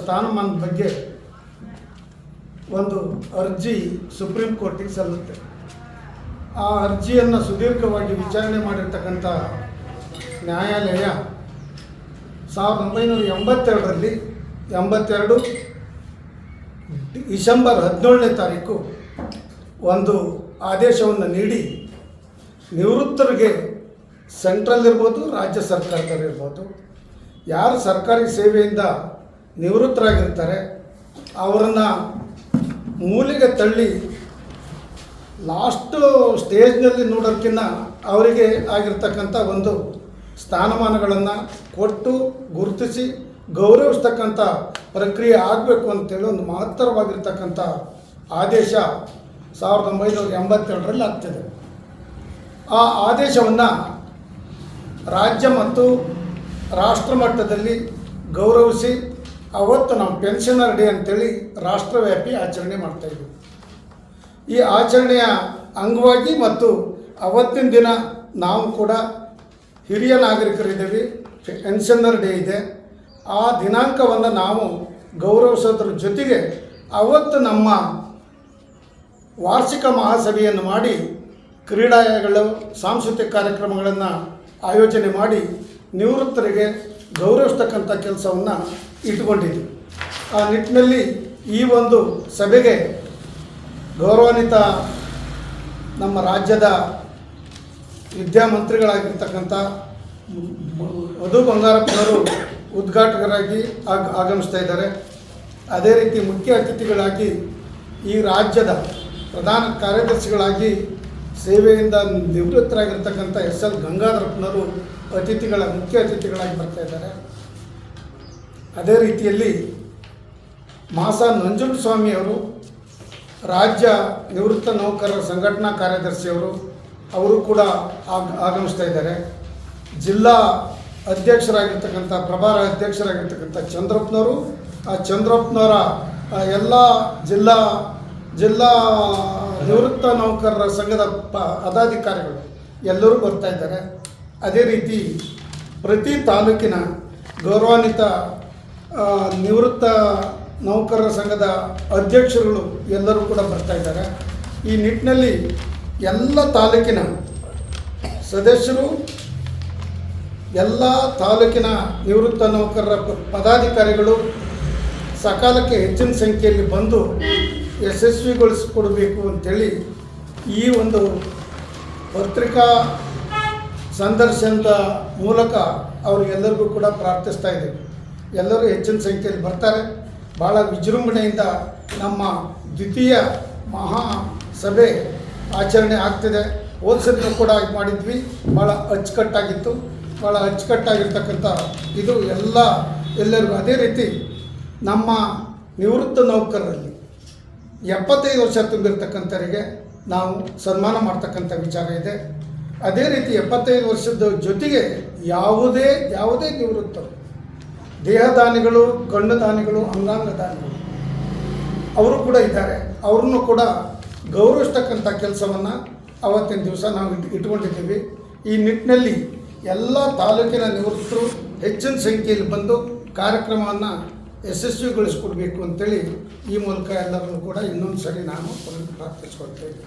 ಸ್ಥಾನಮಾನದ ಬಗ್ಗೆ ಒಂದು ಅರ್ಜಿ ಸುಪ್ರೀಂ ಕೋರ್ಟಿಗೆ ಸಲ್ಲುತ್ತೆ. ಆ ಅರ್ಜಿಯನ್ನು ಸುದೀರ್ಘವಾಗಿ ವಿಚಾರಣೆ ಮಾಡಿರ್ತಕ್ಕಂಥ ನ್ಯಾಯಾಲಯ ಸಾವಿರದ ಒಂಬೈನೂರ ಎಂಬತ್ತೆರಡರಲ್ಲಿ ಎಂಬತ್ತೆರಡು ಡಿಸೆಂಬರ್ ಹದಿನೇಳನೇ ತಾರೀಕು ಒಂದು ಆದೇಶವನ್ನು ನೀಡಿ ನಿವೃತ್ತರಿಗೆ ಸೆಂಟ್ರಲ್ ಇರ್ಬೋದು, ರಾಜ್ಯ ಸರ್ಕಾರದಲ್ಲಿರ್ಬೋದು ಯಾರು ಸರ್ಕಾರಿ ಸೇವೆಯಿಂದ ನಿವೃತ್ತರಾಗಿರ್ತಾರೆ. ಅವರನ್ನು ಮೂಲೆಗೆ ತಳ್ಳಿ ಲಾಸ್ಟು ಸ್ಟೇಜ್ನಲ್ಲಿ ನೋಡೋಕ್ಕಿಂತ ಅವರಿಗೆ ಆಗಿರ್ತಕ್ಕಂಥ ಒಂದು ಸ್ಥಾನಮಾನಗಳನ್ನು ಕೊಟ್ಟು ಗುರುತಿಸಿ ಗೌರವಿಸ್ತಕ್ಕಂಥ ಪ್ರಕ್ರಿಯೆ ಆಗಬೇಕು ಅಂತೇಳಿ ಒಂದು ಮಹತ್ತರವಾಗಿರ್ತಕ್ಕಂಥ ಆದೇಶ ಸಾವಿರದ ಒಂಬೈನೂರ ಎಂಬತ್ತೆರಡರಲ್ಲಿ ಆಗ್ತದೆ. ಆ ಆದೇಶವನ್ನು ರಾಜ್ಯ ಮತ್ತು ರಾಷ್ಟ್ರ ಮಟ್ಟದಲ್ಲಿ ಗೌರವಿಸಿ ಅವತ್ತು ನಾವು ಪೆನ್ಷನರ್ ಡೇ ಅಂತೇಳಿ ರಾಷ್ಟ್ರವ್ಯಾಪಿ ಆಚರಣೆ ಮಾಡ್ತಾಯಿದ್ವಿ ಈ ಆಚರಣೆಯ ಅಂಗವಾಗಿ ಮತ್ತು ಅವತ್ತಿನ ದಿನ ನಾವು ಕೂಡ ಹಿರಿಯ ನಾಗರಿಕರಿದ್ದೀವಿ ಪೆನ್ಷನರ್ ಡೇ ಇದೆ. ಆ ದಿನಾಂಕವನ್ನು ನಾವು ಗೌರವಿಸೋದ್ರ ಜೊತೆಗೆ ಅವತ್ತು ನಮ್ಮ ವಾರ್ಷಿಕ ಮಹಾಸಭೆಯನ್ನು ಮಾಡಿ ಕ್ರೀಡೆಗಳು ಸಾಂಸ್ಕೃತಿಕ ಕಾರ್ಯಕ್ರಮಗಳನ್ನು ಆಯೋಜನೆ ಮಾಡಿ ನಿವೃತ್ತರಿಗೆ ಗೌರವಿಸ್ತಕ್ಕಂಥ ಕೆಲಸವನ್ನು ಇಟ್ಕೊಂಡಿದ್ವಿ ಆ ನಿಟ್ಟಿನಲ್ಲಿ ಈ ಒಂದು ಸಭೆಗೆ ಗೌರವಾನ್ವಿತ ನಮ್ಮ ರಾಜ್ಯದ ವಿದ್ಯಾಮಂತ್ರಿಗಳಾಗಿರ್ತಕ್ಕಂಥ ಮಧು ಬಂಗಾರಪ್ಪನವರು ಉದ್ಘಾಟಕರಾಗಿ ಆಗ, ಆಗಮಿಸ್ತಾ ಇದ್ದಾರೆ. ಅದೇ ರೀತಿ ಮುಖ್ಯ ಅತಿಥಿಗಳಾಗಿ ಈ ರಾಜ್ಯದ ಪ್ರಧಾನ ಕಾರ್ಯದರ್ಶಿಗಳಾಗಿ ಸೇವೆಯಿಂದ ನಿವೃತ್ತರಾಗಿರ್ತಕ್ಕಂಥ ಎಸ್ ಎಲ್ ಗಂಗಾಧರಪ್ಪನವರು ಅತಿಥಿಗಳ, ಮುಖ್ಯ ಅತಿಥಿಗಳಾಗಿ ಬರ್ತಾ ಇದ್ದಾರೆ. ಅದೇ ರೀತಿಯಲ್ಲಿ ಮಾಸ ನಂಜುಂಡಸ್ವಾಮಿಯವರು, ರಾಜ್ಯ ನಿವೃತ್ತ ನೌಕರರ ಸಂಘಟನಾ ಕಾರ್ಯದರ್ಶಿಯವರು, ಅವರು ಕೂಡ ಆಗ, ಆಗಮಿಸ್ತಾ ಇದ್ದಾರೆ. ಜಿಲ್ಲಾ ಅಧ್ಯಕ್ಷರಾಗಿರ್ತಕ್ಕಂಥ, ಪ್ರಭಾರ ಅಧ್ಯಕ್ಷರಾಗಿರ್ತಕ್ಕಂಥ ಚಂದ್ರಪ್ಪನವರು, ಆ ಚಂದ್ರಪ್ಪನವರ ಎಲ್ಲ ಜಿಲ್ಲಾ ಜಿಲ್ಲಾ ನಿವೃತ್ತ ನೌಕರರ ಸಂಘದ ಪ, ಪದಾಧಿಕಾರಿಗಳು ಎಲ್ಲರೂ ಬರ್ತಾ ಇದ್ದಾರೆ. ಅದೇ ರೀತಿ ಪ್ರತಿ ತಾಲೂಕಿನ ಗೌರವಾನ್ವಿತ ನಿವೃತ್ತ ನೌಕರರ ಸಂಘದ ಅಧ್ಯಕ್ಷರುಗಳು ಎಲ್ಲರೂ ಕೂಡ ಬರ್ತಾ ಇದ್ದಾರೆ. ಈ ನಿಟ್ಟಿನಲ್ಲಿ ಎಲ್ಲ ತಾಲೂಕಿನ ಸದಸ್ಯರು, ಎಲ್ಲ ತಾಲೂಕಿನ ನಿವೃತ್ತ ನೌಕರರ ಪದಾಧಿಕಾರಿಗಳು ಸಕಾಲಕ್ಕೆ ಹೆಚ್ಚಿನ ಸಂಖ್ಯೆಯಲ್ಲಿ ಬಂದು ಯಶಸ್ವಿಗೊಳಿಸಿಕೊಡಬೇಕು ಅಂಥೇಳಿ ಈ ಒಂದು ಪತ್ರಿಕಾ ಸಂದರ್ಶನದ ಮೂಲಕ ಅವರಿಗೆಲ್ಲರಿಗೂ ಕೂಡ ಪ್ರಾರ್ಥಿಸ್ತಾ ಇದ್ದೀವಿ. ಎಲ್ಲರೂ ಹೆಚ್ಚಿನ ಸಂಖ್ಯೆಯಲ್ಲಿ ಬರ್ತಾರೆ. ಭಾಳ ವಿಜೃಂಭಣೆಯಿಂದ ನಮ್ಮ ದ್ವಿತೀಯ ಮಹಾ ಸಭೆ ಆಚರಣೆ ಆಗ್ತಿದೆ. ಹೋದ ಸಲ ಕೂಡ ಮಾಡಿದ್ವಿ. ಭಾಳ ಅಚ್ಚುಕಟ್ಟಾಗಿತ್ತು. ಭಾಳ ಅಚ್ಚುಕಟ್ಟಾಗಿರ್ತಕ್ಕಂಥ ಇದು ಎಲ್ಲ ಎಲ್ಲರಿಗೂ ಅದೇ ರೀತಿ ನಮ್ಮ ನಿವೃತ್ತ ನೌಕರರಲ್ಲಿ ಎಪ್ಪತ್ತೈದು ವರ್ಷ ತುಂಬಿರ್ತಕ್ಕಂಥವರಿಗೆ ನಾವು ಸನ್ಮಾನ ಮಾಡ್ತಕ್ಕಂಥ ವಿಚಾರ ಇದೆ. ಅದೇ ರೀತಿ ಎಪ್ಪತ್ತೈದು ವರ್ಷದ ಜೊತೆಗೆ ಯಾವುದೇ ಯಾವುದೇ ನಿವೃತ್ತರು ದೇಹದಾನಿಗಳು ಕಣ್ಣದಾನಿಗಳು ದಾನಿಗಳು ಅಂಗಾಂಗ ದಾನಿಗಳು ಅವರು ಕೂಡ ಇದ್ದಾರೆ. ಅವ್ರನ್ನು ಕೂಡ ಗೌರವಿಸ್ತಕ್ಕಂಥ ಕೆಲಸವನ್ನು ಅವತ್ತಿನ ದಿವಸ ನಾವು ಇಟ್, ಇಟ್ಕೊಂಡಿದ್ದೀವಿ. ಈ ನಿಟ್ಟಿನಲ್ಲಿ ಎಲ್ಲ ತಾಲೂಕಿನ ನಿವೃತ್ತರು ಹೆಚ್ಚಿನ ಸಂಖ್ಯೆಯಲ್ಲಿ ಬಂದು ಕಾರ್ಯಕ್ರಮವನ್ನು ಯಶಸ್ವಿಗೊಳಿಸ್ಕೊಡ್ಬೇಕು ಅಂತೇಳಿ ಈ ಮೂಲಕ ಎಲ್ಲರನ್ನು ಕೂಡ ಇನ್ನೊಂದು ಸರಿ ನಾನು ಪ್ರಾರ್ಥಿಸ್ಕೊಳ್ತೇನೆ.